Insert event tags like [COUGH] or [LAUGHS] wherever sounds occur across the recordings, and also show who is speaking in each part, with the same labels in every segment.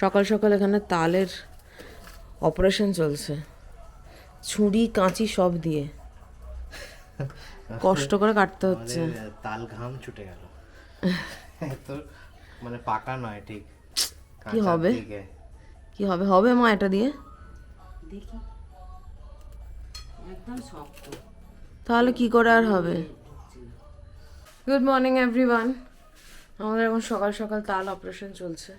Speaker 1: সকাল সকাল এখানে তালের অপারেশন চলছে। ছুরি কাঁচি সব দিয়ে। কষ্ট করে কাটতে হচ্ছে।
Speaker 2: তাল ঘাম ছুটে গেল। মানে পাকা নয় ঠিক।
Speaker 1: কি হবে? কি হবে? হবে মা এটা দিয়ে?
Speaker 3: দেখি। একদম শক্ত।
Speaker 1: তাহলে কি করে আর হবে? গুড মর্নিং এভরিওয়ান আমাদের এখন সকাল সকাল তাল অপারেশন চলছে।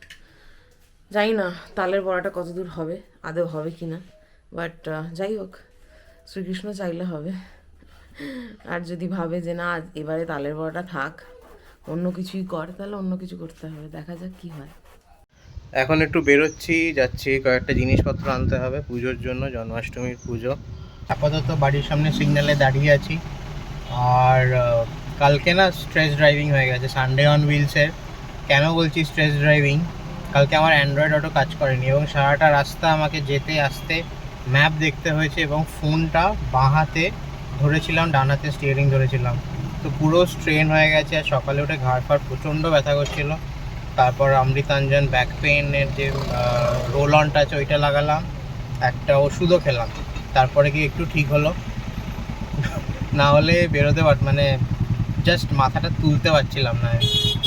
Speaker 1: জানি না তালের বড়াটা কত দূর হবে, আদৌ হবে কি না বাট যাই হোক, শ্রীকৃষ্ণ চাইলে হবে। আর যদি ভাবে যে না, এবারে তালের বড়াটা থাক, অন্য কিছুই কর, তাহলে অন্য কিছু করতে হবে, দেখা যাক কি হয়।
Speaker 2: এখন একটু বেরোচ্ছি, যাচ্ছি, কয়েকটা জিনিসপত্র আনতে হবে, পুজোর জন্য, জন্মাষ্টমীর পুজো। আপাতত বাড়ির সামনে সিগন্যালে দাঁড়িয়ে আছি। আর কালকে না স্ট্রেস ড্রাইভিং হয়ে গেছে সানডে অন হুইলসের কেন বলছি স্ট্রেস ড্রাইভিং কালকে আমার অ্যান্ড্রয়েড অটো কাজ করেনি এবং সারাটা রাস্তা আমাকে যেতে আসতে ম্যাপ দেখতে হয়েছে এবং ফোনটা বাঁ হাতে ধরেছিলাম, ডান হাতে স্টিয়ারিং ধরেছিলাম। তো পুরো স্ট্রেন হয়ে গেছে আর সকালে উঠে ঘাড় ফাড় প্রচণ্ড ব্যথা করছিল। তারপর অমৃতাঞ্জন ব্যাক পেনের যে রোল অনটা আছে ওইটা লাগালাম, একটা ওষুধও খেলাম। তারপরে কি একটু ঠিক হলো। না হলে বেরোতে পার মানে জাস্ট মাথাটা তুলতে পারছিলাম না,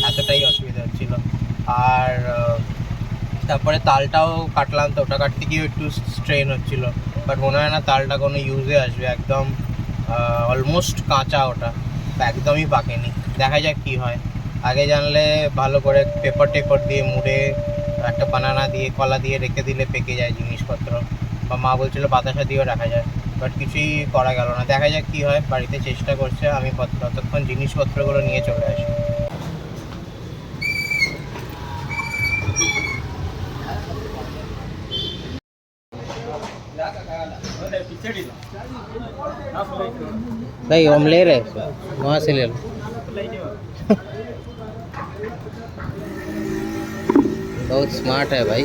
Speaker 2: এতটাই অসুবিধা হচ্ছিল। আর তারপরে তালটাও কাটলাম তো, ওটা কাটতে গিয়েও একটু স্ট্রেন হচ্ছিল। বাট মনে হয় না তালটা কোনো ইউজে আসবে, একদম অলমোস্ট কাঁচা ওটা। একদমই পাকেনি। দেখা যাক কি হয়। আগে জানলে ভালো করে পেপার টেপার দিয়ে মুড়ে, একটা বানানা দিয়ে, কলা দিয়ে রেখে দিলে পেকে যায় জিনিসপত্র। বা মা বলছিল বাতাসা দিয়েও রাখা যায়। বাট কিছুই করা গেল না। দেখা যাক কি হয়। বাড়িতে চেষ্টা করছে। আমি ততক্ষণ জিনিসপত্রগুলো নিয়ে চলে আসি। नहीं हम ले रहे हैं वहाँ से ले लो बहुत स्मार्ट है भाई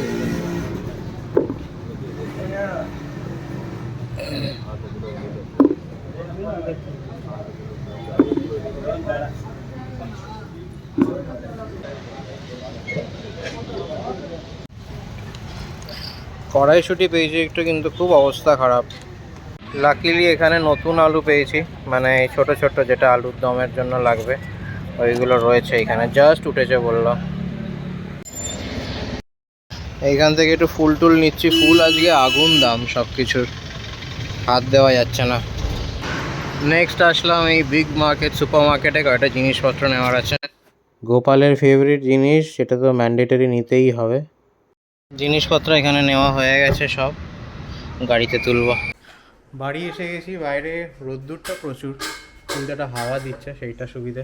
Speaker 2: কড়াইশুটি পেয়েছি একটু কিন্তু খুব অবস্থা খারাপ লাকিলি এখানে নতুন আলু পেয়েছি। মানে এই ছোট ছোট যেটা আলুর দমের জন্য লাগবে, ওইগুলো রয়েছে এখানে। জাস্ট উঠেছে বলল। এইখান থেকে একটু ফুল টুল নিচ্ছি। ফুল আজকে আগুন দাম সব কিছুর হাত দেওয়া যাচ্ছে না। নেক্সট আসলাম এই বিগ মার্কেট সুপার মার্কেটে কয়েকটা জিনিসপত্র নেওয়ার আছে। গোপালের ফেভারিট জিনিস, সেটা তো ম্যান্ডেটরি নিতেই হবে। জিনিসপত্র এখানে নেওয়া হয়ে গেছে সব। গাড়িতে তুলবো। বাড়ি এসে গেছি, বাইরে রোদ্দুরটা প্রচুর কিন্তু একটা হাওয়া দিচ্ছে সেইটা সুবিধে।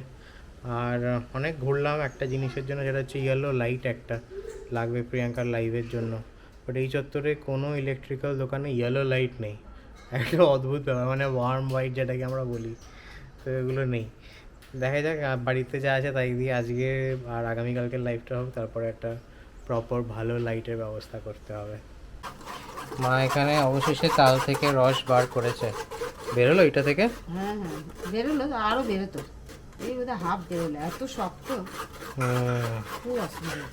Speaker 2: আর অনেক ঘুরলাম, একটা জিনিসের জন্য যেটা হচ্ছে ইয়েলো লাইট একটা লাগবে প্রিয়াঙ্কার লাইভের জন্য। বাট এই চত্বরে কোনো ইলেকট্রিক্যাল দোকানে ইয়েলো লাইট নেই। একটা অদ্ভুত ব্যাপার মানে ওয়ার্ম হোয়াইট যেটাকে আমরা বলি, তো এগুলো নেই। দেখা যাক বাড়িতে যা আছে তাই দিয়ে আজকে আর আগামীকালকের লাইভটা হোক, তারপরে একটা প্রপার ভালো লাইটের ব্যবস্থা করতে হবে। মা এখানে অবশেষে তাল থেকে রস বার করেছে। বেরোলো এটা থেকে?
Speaker 3: হ্যাঁ হ্যাঁ বেরোলো আরও বেরোতো। এই বোধহয় হাফ বেরোলো এত শক্ত। খুব অসুবিধা।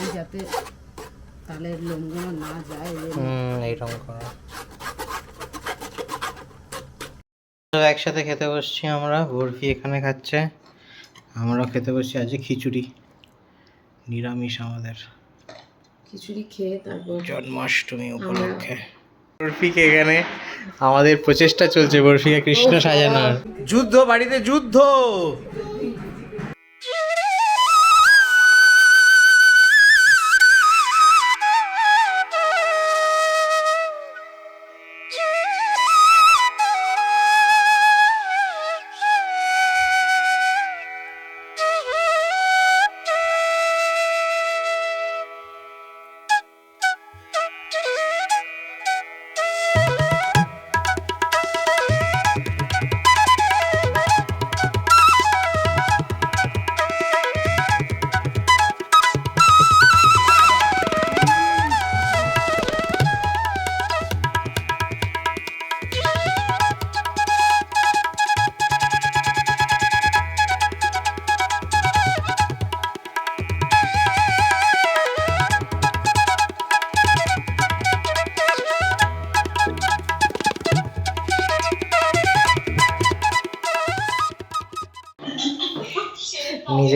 Speaker 3: এই যাতে তালের লোমগুলো না যায়
Speaker 2: এইরকম করা। একসাথে খেতে বসছি আমরা বরফি এখানে খাচ্ছে। আমরা খেতে বসছি আজকে খিচুড়ি। নিরামিষ আমাদের।
Speaker 1: খিচুড়ি খেয়ে তারপর
Speaker 2: জন্মাষ্টমী উপলক্ষে। বরফিকে এখানে আমাদের প্রচেষ্টা চলছে বরফিকে কৃষ্ণ সাজানোর। যুদ্ধ বাড়িতে যুদ্ধ!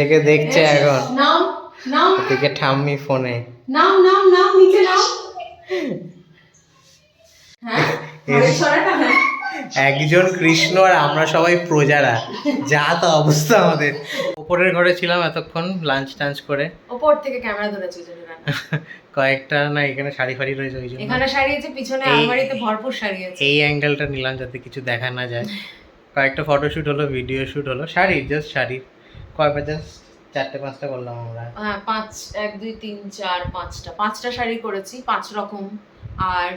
Speaker 2: নিজেকে দেখছে এখন।
Speaker 1: নাম নাম।
Speaker 2: ওদিকে ঠাম্মি ফোনে।
Speaker 1: নাম নাম নাম নিচে নাম। হ্যাঁ হ্যাঁ।
Speaker 2: একজন কৃষ্ণ আর আমরা সবাই প্রজারা। যা তো অবস্থা আমাদের। ওপরের ঘরে ছিলাম এতক্ষণ লাঞ্চ টাঞ্চ করে।
Speaker 1: ওপর থেকে ক্যামেরা ধরেছে ওই
Speaker 2: কয়েকটা না এখানে শাড়ি ফাড়ি রয়েছে ওই জন্য।
Speaker 1: এখানে শাড়ি আছে পিছনে আলমারিতে ভরপুর শাড়ি আছে।
Speaker 2: এই অ্যাঙ্গেলটা নিলাম যাতে কিছু দেখা না যায়। কয়েকটা ফটোশ্যুট হলো ভিডিও শ্যুট হলো। শাড়ি জাস্ট শাড়ি কয়েকটা জাস্ট চারটে পাঁচটা করলাম আমরা।
Speaker 1: হ্যাঁ পাঁচ এক দুই তিন চার পাঁচটা। পাঁচটা শাড়ি করেছি পাঁচ রকম। আর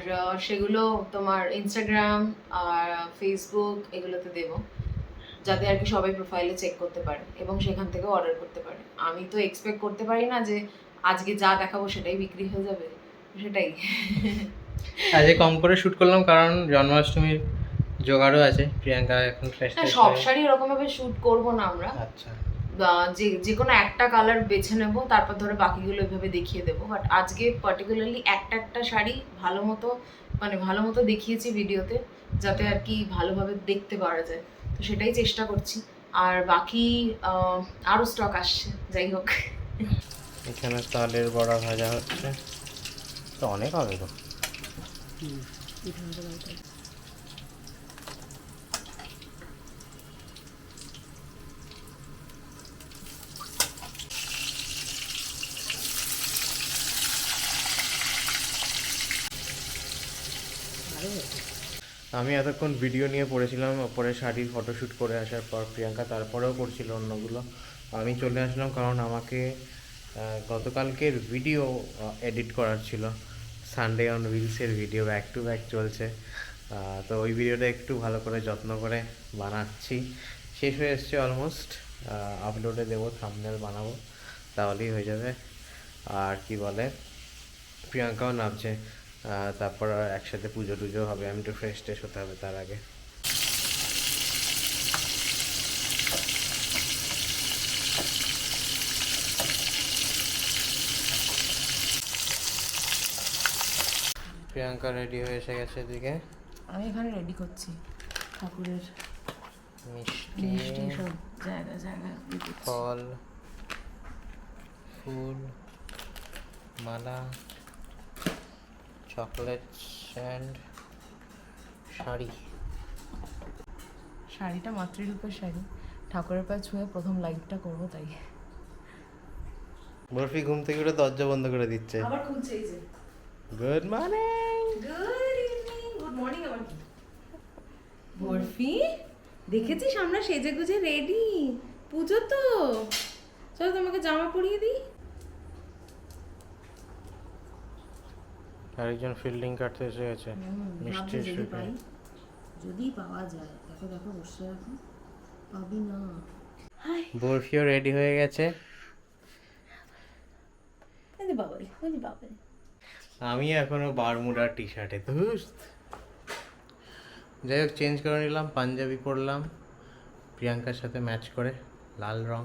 Speaker 1: সেগুলো তোমার ইনস্টাগ্রাম আর ফেসবুক এগুলোতে দেব। যাতে আর কি সবাই প্রোফাইলে চেক করতে পারে এবং সেখান থেকে অর্ডার করতে পারে। আমি তো এক্সপেক্ট করতে পারি না যে আজকে যা দেখাবো সেটাই বিক্রি হয়ে যাবে। সেটাই।
Speaker 2: আজকে কম করে শ্যুট করলাম কারণ জন্মাষ্টমীর জোগাড়ও আছে। প্রিয়াঙ্কা এখন ফ্রেশ
Speaker 1: হ্যাঁ সব শাড়ি ওরকম ভাবে শুট করব না আমরা।
Speaker 2: আচ্ছা।
Speaker 1: যে যে কোনো একটা কালার বেছে নেব তারপর ধরে বাকিগুলো এভাবে দেখিয়ে দেবো। বাট আজকে পার্টিকুলারলি একটা একটা শাড়ি ভালো মতো মানে ভালো মতো দেখিয়েছি ভিডিওতে যাতে আর কি ভালোভাবে দেখতে পারা যায়। তো সেটাই চেষ্টা করছি। আর বাকি আরও স্টক আসছে যাই হোক।
Speaker 2: এখানে তালের বড়া ভাজা হচ্ছে। তো অনেক হবে তো। আমি এতক্ষণ ভিডিও নিয়ে পড়েছিলাম ওপরে শাড়ির ফটোশ্যুট করে আসার পর প্রিয়াঙ্কা তারপরেও করছিল অন্যগুলো। আমি চলে আসলাম কারণ আমাকে গতকালকের ভিডিও এডিট করার ছিল। সানডে অন রিলসের ভিডিও ব্যাক টু ব্যাক চলছে। তো ওই ভিডিওটা একটু ভালো করে যত্ন করে বানাচ্ছি। শেষ হয়ে এসছে অলমোস্ট আপলোডে দেবো থামনেল বানাবো, তাহলেই হয়ে যাবে। আর কি বলে, প্রিয়াঙ্কাও নামছে। তারপর একসাথে পুজো টুজো হবে আমি একটু ফ্রেশ ট্রেশ হতে হবে তার আগে। প্রিয়াঙ্কা রেডি হয়ে এসে গেছে এদিকে?
Speaker 1: আমি এখানে রেডি করছি। ঠাকুরের
Speaker 2: মিষ্টি
Speaker 1: মিষ্টি সব জায়গা জায়গা
Speaker 2: ফল ফুল মালা। চকলেটস অ্যান্ড শাড়ি
Speaker 1: শাড়িটা মাতৃরূপের শাড়ি। ঠাকুরের পায়ে ছুঁয়ে প্রথম লাইভটা করব তাই।
Speaker 2: বরফি ঘুম থেকে উঠে দরজা বন্ধ করে দিচ্ছে।
Speaker 1: আবার খুলছে এই যে।
Speaker 2: Good morning
Speaker 1: good evening good morning আবার কি? বরফি দেখেছিস আমরা সেজে গুজে রেডি পুজো তো। চলো তোমাকে জামা পরিয়ে দিই।
Speaker 2: আরেকজন ফিল্ডিং কাটতে এসে গেছে মিষ্টি
Speaker 3: যদি পাই যদি পাওয়া যায়। দেখো দেখো বসে রাখো পাবি না।
Speaker 2: বরফিও রেডি হয়ে গেছে।
Speaker 1: এই বাবাই ওই বাবাই।
Speaker 2: আমি এখনও বারমুডার টি শার্টে ধুস। যাই হোক চেঞ্জ করে নিলাম পাঞ্জাবি পরলাম। প্রিয়াঙ্কার সাথে ম্যাচ করে লাল রং।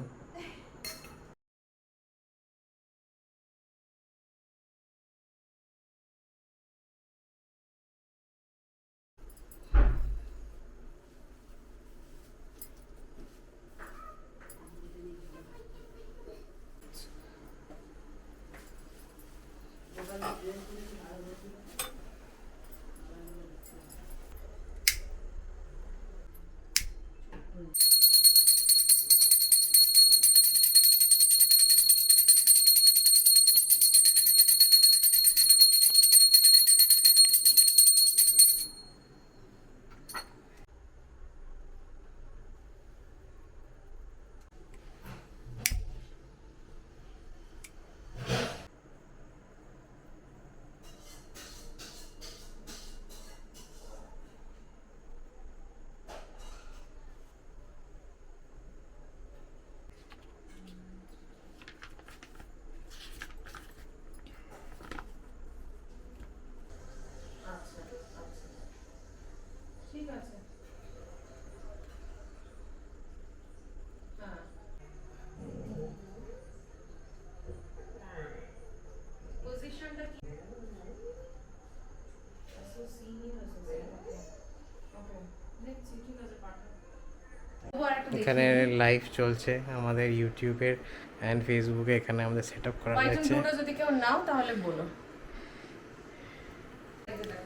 Speaker 2: এখানে লাইভ চলছে আমাদের ইউটিউবের অ্যান্ড ফেসবুকে এখানে আমাদের সেট আপ করা হয়েছে।
Speaker 1: যদি কেউ নাও তাহলে বলো।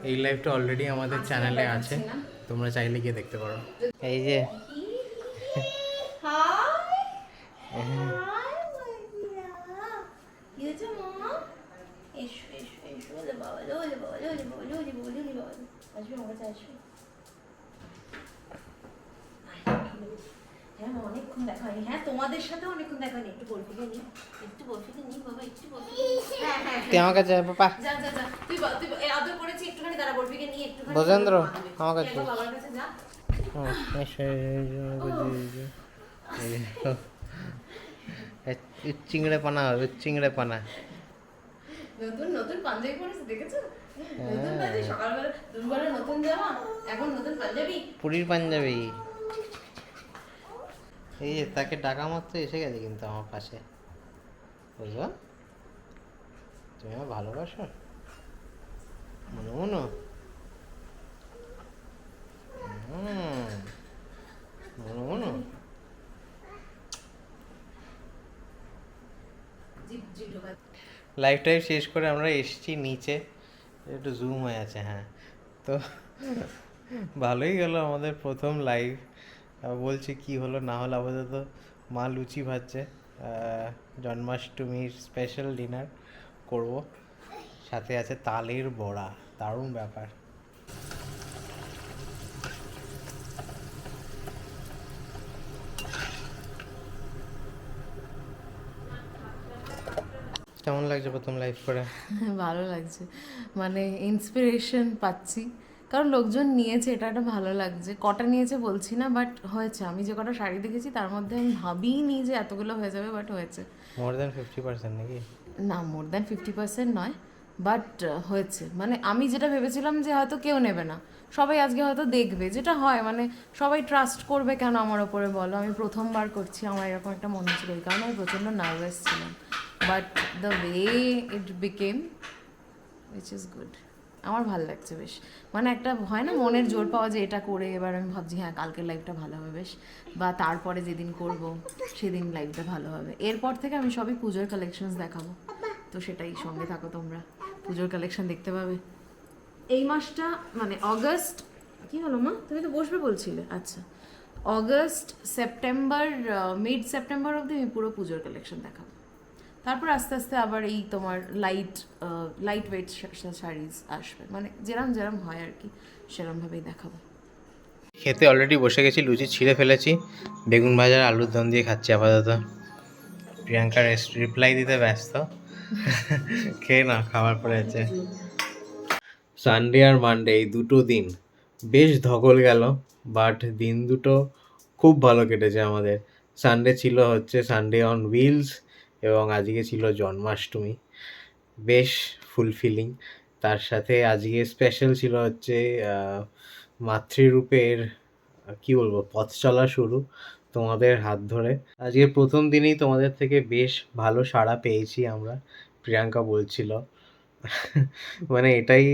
Speaker 2: এই লাইভটা অলরেডি আমাদের চ্যানেলে আছে। তোমরা চাইলে গিয়ে দেখতে পারো। এই যে। [LAUGHS]
Speaker 1: হ্যাঁ [LAUGHS] অনেকক্ষণ দেখা হয়নি। হ্যাঁ তোমাদের সাথে অনেকক্ষণ দেখা হয়নি। একটু বরফিকে নি। একটু বরফিকে নি বাবা একটু বরফিকে হ্যাঁ হ্যাঁ
Speaker 2: আমার কাছে আয়, পাপা।
Speaker 1: যা যা যা। তুই তুই আদর করেছি একটুখানি দাঁড়া বরফিকে নিয়ে একটুখানি
Speaker 2: বজেন্দ্র, আমার কাছে
Speaker 1: বাবার যা।
Speaker 2: চিংড়ে পানা হবে চিংড়ে পানা
Speaker 1: নতুন নতুন পাঞ্জাবি পরেছে দেখেছ? নতুন পাঞ্জাবি সকালবেলা। দুপুরবেলা নতুন জামা এখন নতুন পাঞ্জাবি।
Speaker 2: পুরীর পাঞ্জাবি। এই যে তাকে ডাকা মাত্র এসে গেছে কিন্তু আমার পাশে। বুঝলো? তুমি আমার ভালোবাসো? মনে মনো? মনে মনো? লাইফ টাইম শেষ করে আমরা এসেছি নিচে। একটু জুম হয়ে আছে হ্যাঁ। তো ভালোই গেল আমাদের প্রথম লাইভ বলছি কি হলো, না হলো আপাতত মা লুচি ভাজছে। জন্মাষ্টমীর স্পেশাল ডিনার করব। সাথে আছে তালের বড়া, দারুণ ব্যাপার। কেমন লাগছে প্রথম লাইভ করে? [LAUGHS]
Speaker 1: ভালো লাগছে। মানে ইন্সপিরেশন পাচ্ছি। কারণ লোকজন নিয়েছে এটা একটা ভালো লাগছে। কটা নিয়েছে বলছি না বাট হয়েছে। আমি যে কটা শাড়ি দেখেছি তার মধ্যে আমি ভাবিনি যে এতগুলো হয়ে যাবে বাট হয়েছে।
Speaker 2: মোর দ্যান ফিফটি পার্সেন্ট নাকি?
Speaker 1: না মোর দ্যান ফিফটি পার্সেন্ট নয় বাট হয়েছে। মানে আমি যেটা ভেবেছিলাম যে হয়তো কেউ নেবে না। সবাই আজকে হয়তো দেখবে যেটা হয় মানে সবাই ট্রাস্ট করবে কেন আমার ওপরে বলো? আমি প্রথমবার করছি আমার এরকম একটা মনে ছিল। এই কারণে আমি প্রচণ্ড নার্ভাস ছিলাম। But the way it became which is good আমার ভালো লাগছে বেশ। মানে একটা হয় না মনের জোর পাওয়া যে এটা করে, এবার আমি ভাবছি হ্যাঁ কালকের লাইফটা ভালো হবে বেশ। বা তারপরে যেদিন করব, সেদিন লাইফটা ভালো হবে। এরপর থেকে আমি সবই পুজোর কালেকশনস দেখাবো। তো সেটাই, সঙ্গে থাকো তোমরা। পুজোর কালেকশন দেখতে পাবে। এই মাসটা মানে অগস্ট কি হলো মা? তুমি তো বসবে বলছিলে। আচ্ছা। অগস্ট সেপ্টেম্বর মিড সেপ্টেম্বর অবধি আমি পুরো পুজোর কালেকশন দেখাবো। তারপর আস্তে আস্তে আবার এই তোমার লাইট লাইট ওয়েট শাড়িজ আসবে। মানে যেরম যেরম হয় আর কি সেরমভাবেই দেখাবো।
Speaker 2: খেতে অলরেডি বসে গেছি, লুচি ছিঁড়ে ফেলেছি, বেগুন ভাজা আর আলুর দম দিয়ে খাচ্ছি আপাতত। প্রিয়াঙ্কা রিপ্লাই দিতে ব্যস্ত। [LAUGHS] খেয়ে না খাবার পরে আছে। সানডে আর মানডে এই দুটো দিন বেশ ধকল গেল বাট দিন দুটো খুব ভালো কেটেছে আমাদের। সানডে ছিল হচ্ছে সানডে অন হুইলস এবং আজকে ছিল জন্মাষ্টমী, বেশ ফুলফিলিং তার সাথে আজকে স্পেশাল ছিল হচ্ছে মাতৃরূপের, কি বলব, পথ চলা শুরু তোমাদের হাত ধরে। আজকে প্রথম দিনেই তোমাদের থেকে বেশ ভালো সাড়া পেয়েছি আমরা, প্রিয়াঙ্কা বলছিল। মানে এটাই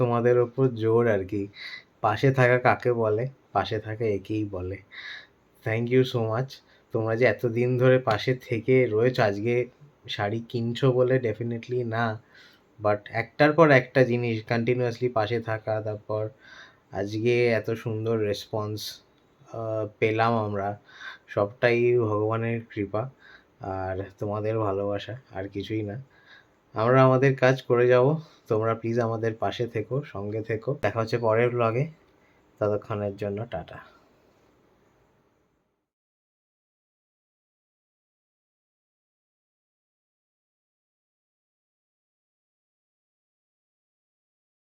Speaker 2: তোমাদের ওপর জোর আর কি। পাশে থাকা কাকে বলে? পাশে থাকা একেই বলে। থ্যাংক ইউ সো মাচ তোমরা যে এতদিন ধরে পাশে থেকে রয়েছো, আজকে শাড়ি কিনছো বলে ডেফিনেটলি না বাট একটার পর একটা জিনিস কন্টিনিউয়াসলি পাশে থাকা, তারপর আজকে এত সুন্দর রেসপন্স পেলাম আমরা। সবটাই ভগবানের কৃপা, আর তোমাদের ভালোবাসা, আর কিছুই না। আমরা আমাদের কাজ করে যাব। তোমরা প্লিজ আমাদের পাশে থেকো, সঙ্গে থেকো। দেখা হচ্ছে পরের ব্লগে ততক্ষণের জন্য টাটা।